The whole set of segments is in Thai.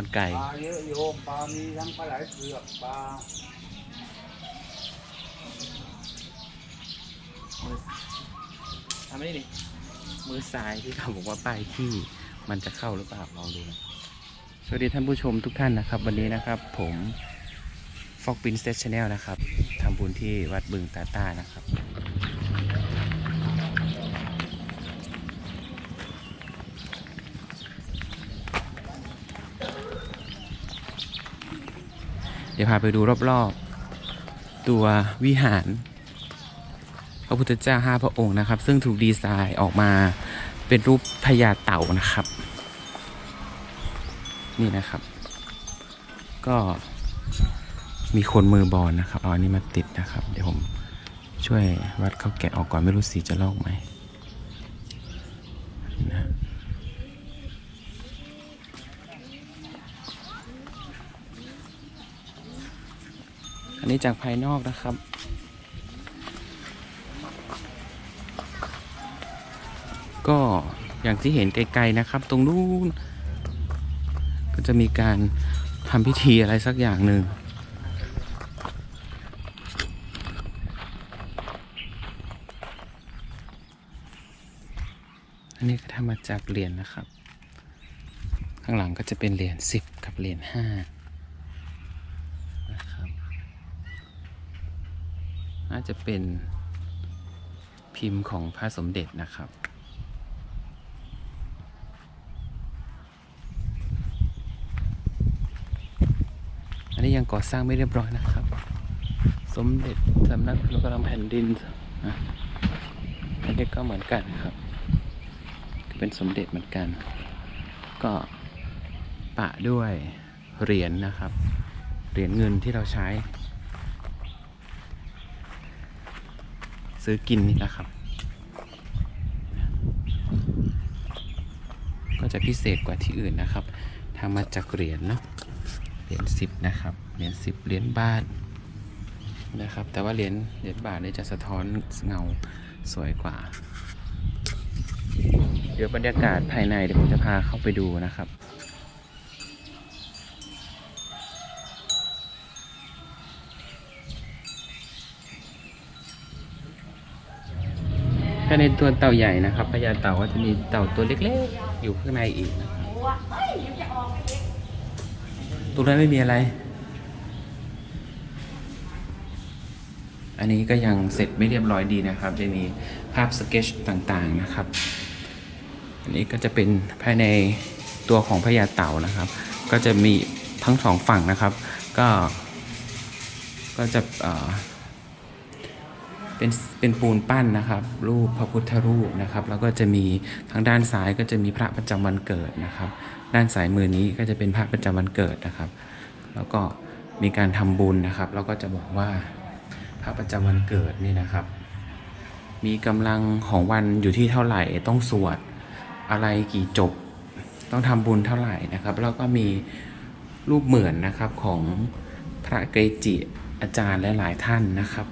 มันไก่ ปลาเยอะโยมปลามีทั้งปลาไหลเผือกปลามือทำไม่ได้ดิมือซ้ายที่เขาบอกว่าป้ายที่มันจะเข้าหรือเปล่าลองดูนะสวัสดีท่านผู้ชมทุกท่านนะครับ วันนี้นะครับผมฟอกปินสเตชแนลนะครับทำบุญที่วัดบึงตาต้านะครับ ดี๋ยวพาไปดูรอบๆ ตัววิหาร พระพุทธเจ้าห้าพระองค์นะครับ ซึ่งถูกดีไซน์ออกมาเป็นรูปพญาเต่านะครับ นี่นะครับ ก็มีคนมือบอลนะครับเอาอันนี้มาติดนะครับ เดี๋ยวผมช่วยวัดเขาแกะออกก่อนไม่รู้สีจะลอกไหม นี้จากภายนอกนะครับ ก็อย่างที่เห็นไกลๆนะครับ ตรงนู้นก็จะมีการทำพิธีอะไรสักอย่างหนึ่งอันนี้ก็ทำมาจากเหรียญนะครับ ข้างหลังก็จะเป็นเหรียญ10 กับเหรียญ5าจะเป็นพิมพ์ของพระสมเด็จนะครับ อันนี้ยังก่อสร้างไม่เรียบร้อยนะครับ สมเด็จสำนักพระกำแผ่นดินนะอันนี้ก็เหมือนกันครับ เป็นสมเด็จเหมือนกัน ก็ปะด้วยเหรียญนะครับ เหรียญเงินที่เราใช้ ซื้อกินนี่แหละครับ ก็จะพิเศษกว่าที่อื่นนะครับทำมาจากเหรียญเนาะเหรียญสิบนะครับเหรียญสิบเหรียญบาทนะครับ แต่ว่าเหรียญเหรียญบาทนี่จะสะท้อนเงาสวยกว่า เดี๋ยวบรรยากาศภายในเดี๋ยวผมจะพาเข้าไปดูนะครับ ถ้าในตัวเต่าใหญ่นะครับพญาเต่าก็จะมีเต่าตัวเล็กๆ อยู่ข้างในอีกนะครับตรงนั้นไม่มีอะไร อันนี้ก็ยังเสร็จไม่เรียบร้อยดีนะครับ จะมีภาพสเก็ตต่างๆนะครับ อันนี้ก็จะเป็นภายในตัวของพญาเต่านะครับ ก็จะมีทั้งสองฝั่งนะครับ ก็ก็จะ เป็นเป็นปูนปั้นนะครับ รูปพระพุทธรูปนะครับ แล้วก็จะมีทางด้านซ้ายก็จะมีพระประจำวันเกิดนะครับ ด้านซ้ายมือนี้ก็จะเป็นพระประจำวันเกิดนะครับ แล้วก็มีการทำบุญนะครับ แล้วก็จะบอกว่าพระประจำวันเกิดนี่นะครับ มีกำลังของวันอยู่ที่เท่าไหร่ต้องสวดอะไรกี่จบ ต้องทำบุญเท่าไหร่นะครับ แล้วก็มีรูปเหมือนนะครับของพระเกจิอาจารย์และหลายท่านนะครับ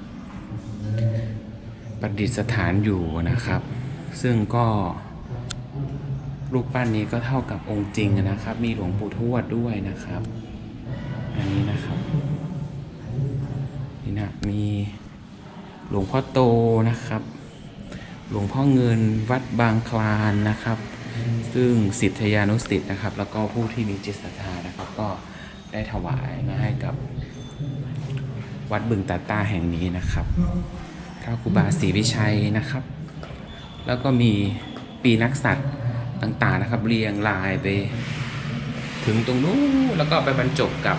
ประดิษฐานอยู่นะครับ ซึ่งก็รูปปั้นนี้ก็เท่ากับองค์จริงนะครับ มีหลวงปู่ทวดด้วยนะครับ อันนี้นะครับนี่นะมีหลวงพ่อโตนะครับ หลวงพ่อเงินวัดบางคลานนะครับ ซึ่งสิทธยานุสิทธ์นะครับ แล้วก็ผู้ที่มีจิตศรัทธานะครับ ก็ได้ถวายมาให้กับวัดบึงตาตาแห่งนี้นะครับ ระครูบาศรีวิชัยนะครับ แล้วก็มีปีนักสัตว์ต่างๆนะครับ เรียงรายไป ถึงตรงนู้นแล้วก็ไปบรรจบกับ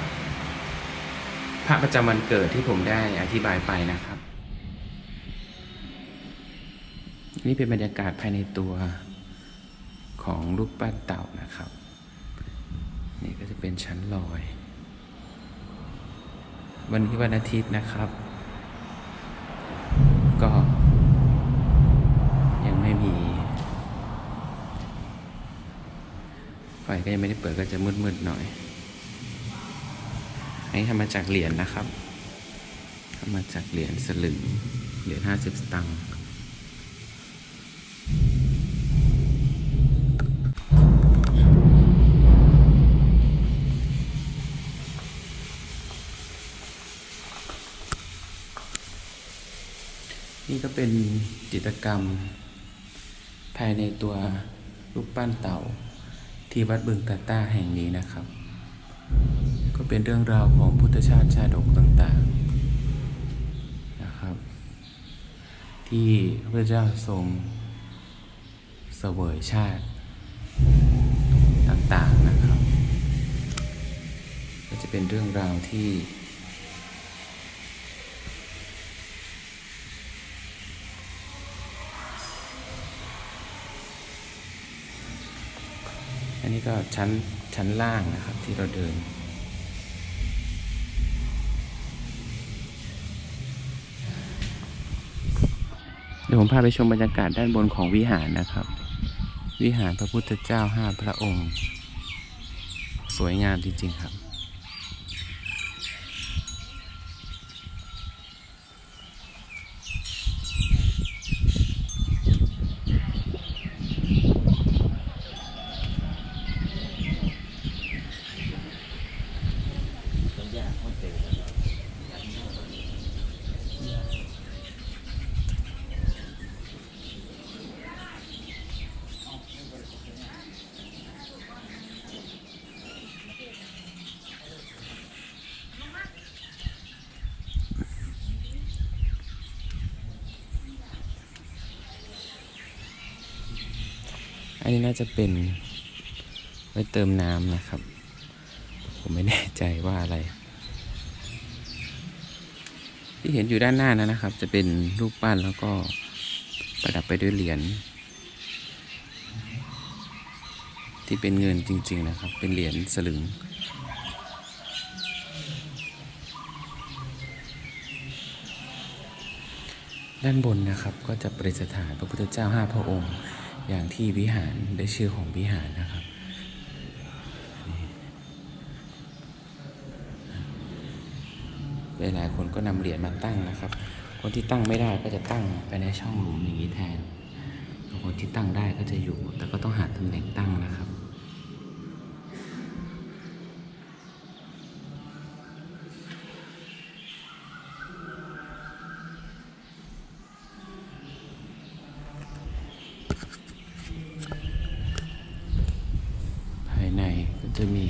พระประจำวันเกิดที่ผมได้อธิบายไปนะครับ นี่เป็นบรรยากาศภายในตัวของรูปปั้นเต่านะครับ นี่ก็จะเป็นชั้นลอย วันนี้วันอาทิตย์นะครับ ก็ ยังไม่มีไฟก็ยังไม่ได้เปิดก็จะมืดๆหน่อย อันนี้ทำมาจากเหรียญนะครับทำมาจากเหรียญสลึง เหรียญห้าสิบสตังค์ เป็นจิตกรรม ภายในตัวรูปปั้นเต่าที่วัดบึงตาต้าแห่งนี้นะครับ ก็เป็นเรื่องราวของพุทธชาติชาดกต่างๆนะครับ ที่พระเจ้าทรงเสวยชาติต่างๆนะครับ ก็จะเป็นเรื่องราวที่ อันนี้ก็ชั้นชั้นล่างนะครับที่เราเดิน เดี๋ยวผมพาไปชมบรรยากาศด้านบนของวิหารนะครับ วิหารพระพุทธเจ้าห้าพระองค์ สวยงามจริงๆครับ อันนี้น่าจะเป็นไว้เติมน้ำนะครับ ผมไม่แน่ใจว่าอะไร ที่เห็นอยู่ด้านหน้านั้นนะครับ จะเป็นรูปปั้นแล้วก็ประดับไปด้วยเหรียญที่เป็นเงินจริง ๆนะครับ เป็นเหรียญสลึงด้านบนนะครับก็จะประดิษฐานพระพุทธเจ้าห้าพระองค์ อย่างที่วิหารได้ชื่อของวิหารนะครับหลายคนก็นำเหรียญมาตั้งนะครับ คนที่ตั้งไม่ได้ก็จะตั้งไปในช่องหลุมอย่างนี้แทนคนที่ตั้งได้ก็จะอยู่ แต่ก็ต้องหาตำแหน่งตั้งนะครับ ภายในก็จะมี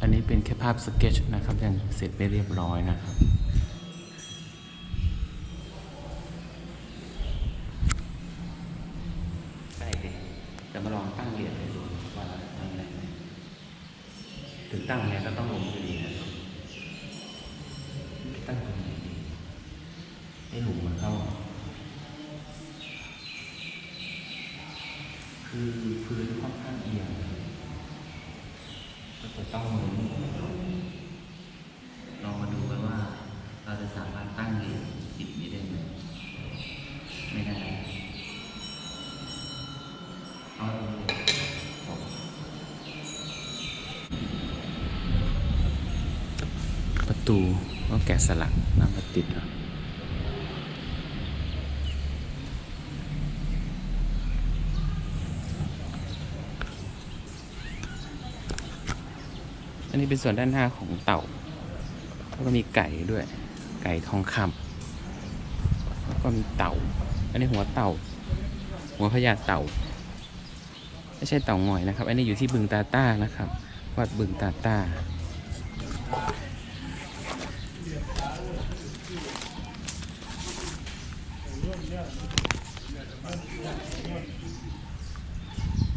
อันนี้ เป็นแค่ภาพสเก็ตชนะครับ ยังเสร็จไม่เรียบร้อยนะครับใช่ดิจะมาลองตั้งเหรียญเลยดูว่าตั้งได้ไหมถึงตั้งเนี่ยก็ต้องลงอยู่ดีนะครับตั้งตรงไหนดีให้หลุมมันเข้า คือพื้นค่อนข้างเอียงก็จะต้องลองมาดูกันว่า เราจะสามารถตั้งเหรียญจิตนี้ได้ไหมไม่ได้เอาประ ตูก็แกะสลักนำมาติดเนาะอันนี้เป็นส่วนด้านหน้าของเต่า แล้วก็มีไก่ด้วย ไก่ทองคำแล้วก็มีเต่า อันนี้หัวเต่า หัวพญาเต่า ไม่ใช่เต่างอยนะครับ อันนี้อยู่ที่บึงตาต้านะครับ วัดบึงตาต้า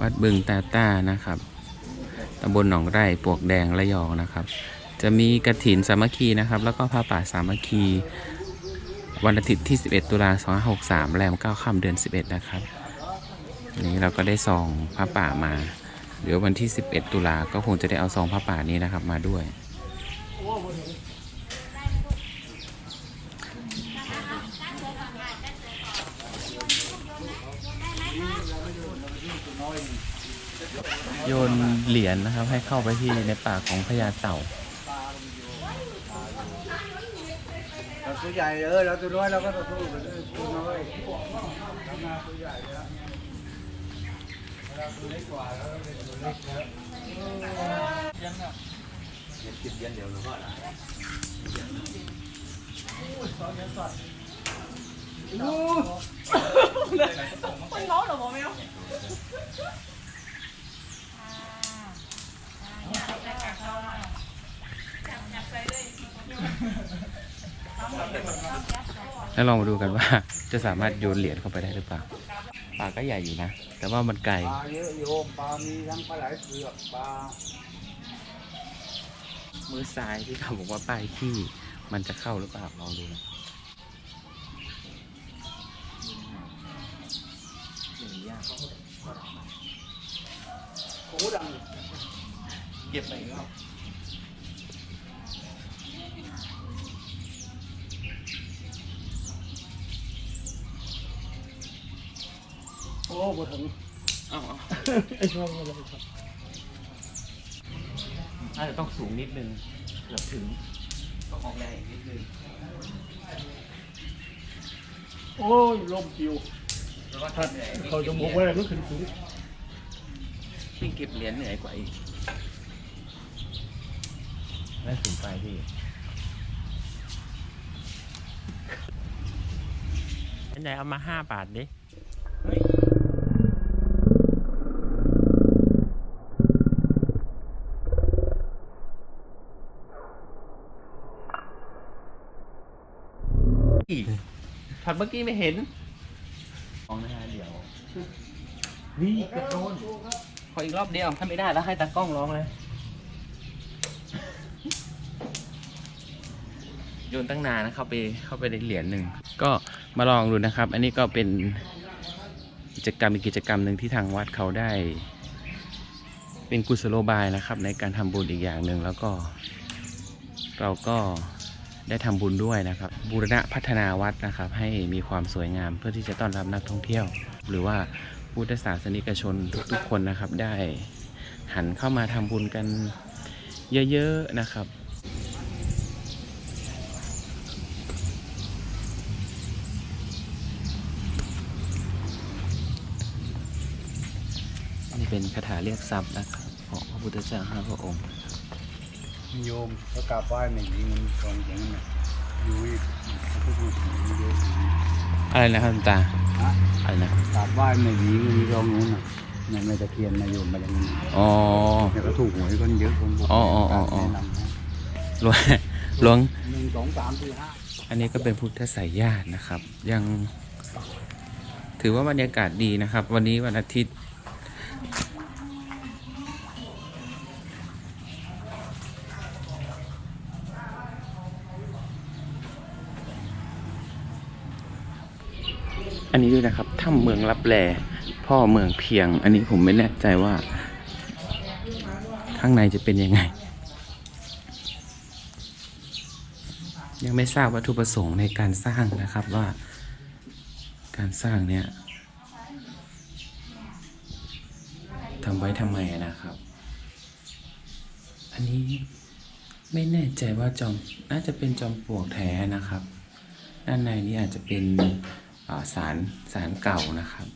วัดบึงตาต้านะครับตำบลหนองไร่ปวกแดงระยองนะครับ จะมีกระถินสามัคคีนะครับ แล้วก็พระป่าสามัคคี วันอาทิตย์ที่ 11 ตุลา2563 แรม9ค่ำเดือน 11 นะครับอันนี้เราก็ได้ซองพระป่ามา เดี๋ยววันที่ 11 ตุลาก็คงจะได้เอาซองพระป่านี้นะครับมาด้วย โยนเหรียญนะครับ ให้เข้าไปที่ในปากของพญาเต่าเราตัวใหญ่เออเราตัวน้อยเราก็ต้องสู้กันตัวน้อยทำงานตัวใหญ่แล้วเราตัวเล็กกว่าแล้วเราเป็นตัวเล็กแล้วเยังอะเย็นเย็นเดี๋ยวหลวงพ่อละคนร้องหรอหมอแมว แล้วลองมาดูกันว่าจะสามารถโยนเหรียญเข้าไปได้หรือเปล่าปลาก็ใหญ่อยู่นะ แต่ว่ามันไกลปลาเยอะโยมปลามีทั้งปลาไหลเผือกปลามือซ้ายที่เขาบอกว่าป้ายที่มันจะเข้าหรือเปล่าลองดูนะยาก โอ้ดังเก็บไปอีกรอบโอ้บ่ถึงอ้าวอ้าวไอ้ชอบอะไรครับอาจจะต้องสูงนิดนึงเกือบถึงต้องออกแรงอีกนิดนึง โอ้ยลมปิวแล้วก็ ถ้าเหนื่อยเขาจะบอกว่าอะไรก็ขึ้นสูงที่เก็บเหรียญเหนื่อยกว่าอีกไม่สูงไปพี่อันไหนเอามาห้าบาทดิผัดเมื่อกี้ไม่เห็นมองหน้าเดี๋ยว นี่กระโดนขออีกรอบเดียว ถ้าไม่ได้แล้วให้ตากล้องร้องเลยโยนตั้งนานนะเข้าไปเข้าไปในเหรียญหนึ่ง ก็มาลองดูนะครับ อันนี้ก็เป็นกิจกรรมอีกกิจกรรมหนึ่งที่ทางวัดเขาได้ เป็นกุศโลบายนะครับ ในการทำบุญอีกอย่างหนึ่งแล้วก็ เราก็ได้ทำบุญด้วยนะครับ บูรณะพัฒนาวัดนะครับ ให้มีความสวยงามเพื่อที่จะต้อนรับนักท่องเที่ยว หรือว่า พุทธศาสนิกชนทุกๆคนนะครับ ได้หันเข้ามาทำบุญกันเยอะๆนะครับนี่เป็นคาถาเรียกทรัพย์นะครับของพระพุทธเจ้าห้าพระองค์โยมเขากราบไหว้ไม่ยิงมันกองอย่างนั้นน่ะอยู่อีกเขาก็พูดถึงเยอะอะไรนะครับคุณตาฮะ อะไรนะกราบไหว้ไม่ยิงมันมีรองนู้นน่ะในแม่ตะเคียนมาโยมมาอย่างนี้อ๋อแล้วก็ถูกหวยกันเยอะคนบอกอ๋ออ๋ออ๋ออ๋อ แนะนำให้หลวงหลวง หนึ่งสองสามสี่ห้าอันนี้ก็เป็นพุทธสายญาตินะครับ ยังถือว่าบรรยากาศดีนะครับ วันนี้วันอาทิตย์ อันนี้ด้วยนะครับถ้ำเมืองรับแลพ่อเมืองเพียง อันนี้ผมไม่แน่ใจว่า ข้างในจะเป็นยังไง ยังไม่ทราบวัตถุประสงค์ในการสร้างนะครับว่า การสร้างเนี่ยทำไว้ทำไมนะครับ อันนี้ไม่แน่ใจว่าจอมน่าจะเป็นจอมปลวกแท้นะครับ ด้านในนี้อาจจะเป็น สารสารเก่านะครับ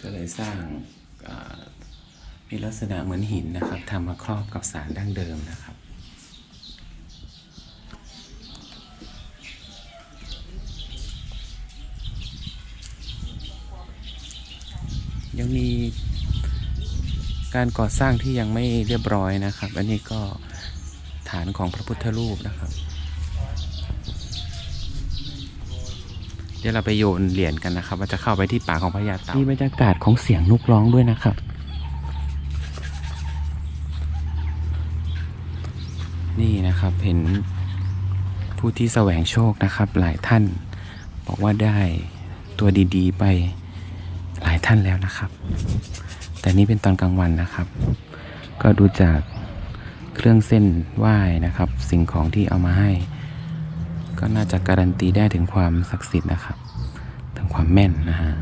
ก็เลยสร้างมีลักษณะเหมือนหินนะครับทำมาครอบกับสารดั้งเดิมนะครับ ยังมีการก่อสร้างที่ยังไม่เรียบร้อยนะครับ อันนี้ก็ฐานของพระพุทธรูปนะครับ ดี๋ยวเราไปโยนเหรียญกันนะครับว่าจะเข้าไปที่ป่าของพญาเต่ามีบรรยากาศของเสียงนกร้องด้วยนะครับ นี่นะครับเห็นผู้ที่แสวงโชคนะครับ หลายท่านบอกว่าได้ตัวดีๆ ไปหลายท่านแล้วนะครับ แต่นี่เป็นตอนกลางวันนะครับ ก็ดูจากเครื่องเส้นไหว้นะครับ สิ่งของที่เอามาให้ ก็น่าจะการันตีได้ถึงความศักดิ์สิทธิ์นะครับ ถึงความแม่นนะฮะ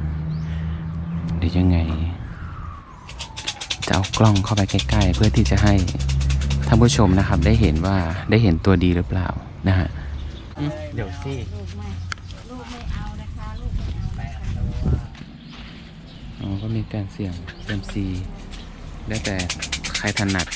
เดี๋ยวยังไง จะเอากล้องเข้าไปใกล้ ๆ เพื่อที่จะให้ท่านผู้ชมนะครับ ได้เห็นว่าได้เห็นตัวดีหรือเปล่านะฮะอืมเดี๋ยวสิลูกไม่ลูกไม่เอานะคะลูกไม่เอานะคะอ๋อก็มีการเสี่ยงเซยมซีแล้วแต่ใครถนัด